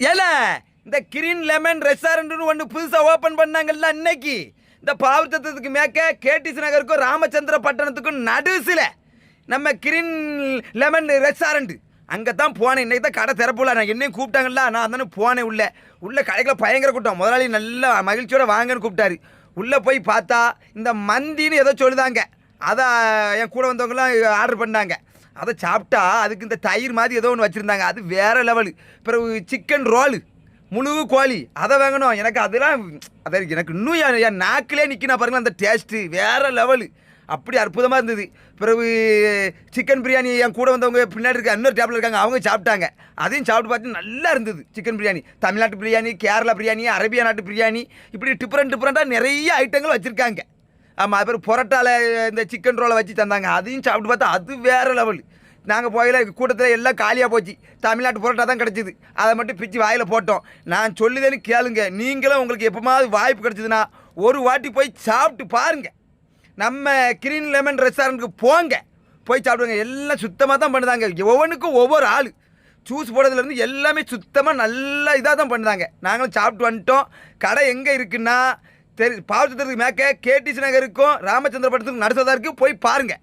ஏல இந்த green lemon ரெஸ்டாரண்ட்னு ஒன்று புதுசாக ஓப்பன் பண்ணாங்கல்ல அன்னைக்கு. இந்த பாவத்தத்துக்கு மேற்க கேடிசி நகருக்கும் ராமச்சந்திர பட்டணத்துக்கும் நடுசில் நம்ம கிரீன் லெமன் ரெஸ்டாரண்ட் அங்கே தான் போனேன். இன்றைக்கி தான் கடை திறப்புல. நான் என்னையும் கூப்பிட்டாங்கல்ல. நான் தானே போனேன் உள்ளே. உள்ளே கடைக்குள்ள பயங்கர கூட்டம். முதலாளி நல்லா மகிழ்ச்சியோட வாங்கன்னு கூப்பிட்டாரு. உள்ளே போய் பார்த்தா இந்த மந்தின்னு ஏதோ சொல்லுதாங்க. அதை என் கூட வந்தவங்களாம் ஆர்டர் பண்ணாங்க. அதை சாப்பிட்டா அதுக்கு இந்த தயிர் மாதிரி ஏதோ ஒன்று வச்சுருந்தாங்க. அது வேற லெவலு பிறகு சிக்கன் ரோலு முழு கோழி அதை வாங்கணும். எனக்கு அதெல்லாம் அதை எனக்கு இன்னும் என் என் நாக்கிலே நிற்கினா பாருங்கள் அந்த டேஸ்ட்டு வேறு லெவலு அப்படி அற்புதமாக இருந்தது. பிறகு சிக்கன் பிரியாணி என் கூட வந்தவங்க பின்னாடி இருக்க இன்னொரு டேபிள் இருக்காங்க அவங்க சாப்பிட்டாங்க. அதையும் சாப்பிட்டு பார்த்து நல்லா இருந்தது சிக்கன் பிரியாணி தமிழ்நாட்டு பிரியாணி கேரளா பிரியாணி அரேபியா நாட்டு பிரியாணி இப்படி டிஃப்ரெண்ட் டிஃப்ரெண்ட்டாக நிறைய ஐட்டங்கள் வச்சுருக்காங்க. ஆமாம் அது பேர் பொரோட்டாவில் இந்த சிக்கன் ரோலை வச்சு தந்தாங்க. அதையும் சாப்பிட்டு பார்த்தா அது வேறு லெவல் நாங்கள் போயில கூட்டத்தில் எல்லாம் காலியாக போச்சு. தமிழ்நாட்டு புரோட்டா தான் கிடச்சிது. அதை மட்டும் பிச்சு வாயில் போட்டோம். நான் சொல்லுதேன்னு கேளுங்க. நீங்களும் உங்களுக்கு எப்போமாவது வாய்ப்பு கிடச்சிதுன்னா ஒரு வாட்டி போய் சாப்பிட்டு பாருங்கள் நம்ம கிரீன் லெமன் ரெஸ்டாரண்ட்டுக்கு போங்க. போய் சாப்பிடுங்க. எல்லாம் சுத்தமாக தான் பண்ணுதாங்க. ஒவ்வொன்றுக்கும் ஒவ்வொரு ஆள். ஜூஸ் போடுறதுலேருந்து எல்லாமே சுத்தமாக நல்லா இதாக தான் பண்ணுதாங்க. நாங்களும் சாப்பிட்டு வந்துட்டோம். கடை எங்கே இருக்குன்னா தெரி பாவச்சத்திரத்துக்கு மேக்க கேடிசி நகருக்கும் ராமச்சந்திர பட்டத்துக்கும் நடுத்ததாக இருக்குது போய் பாருங்கள்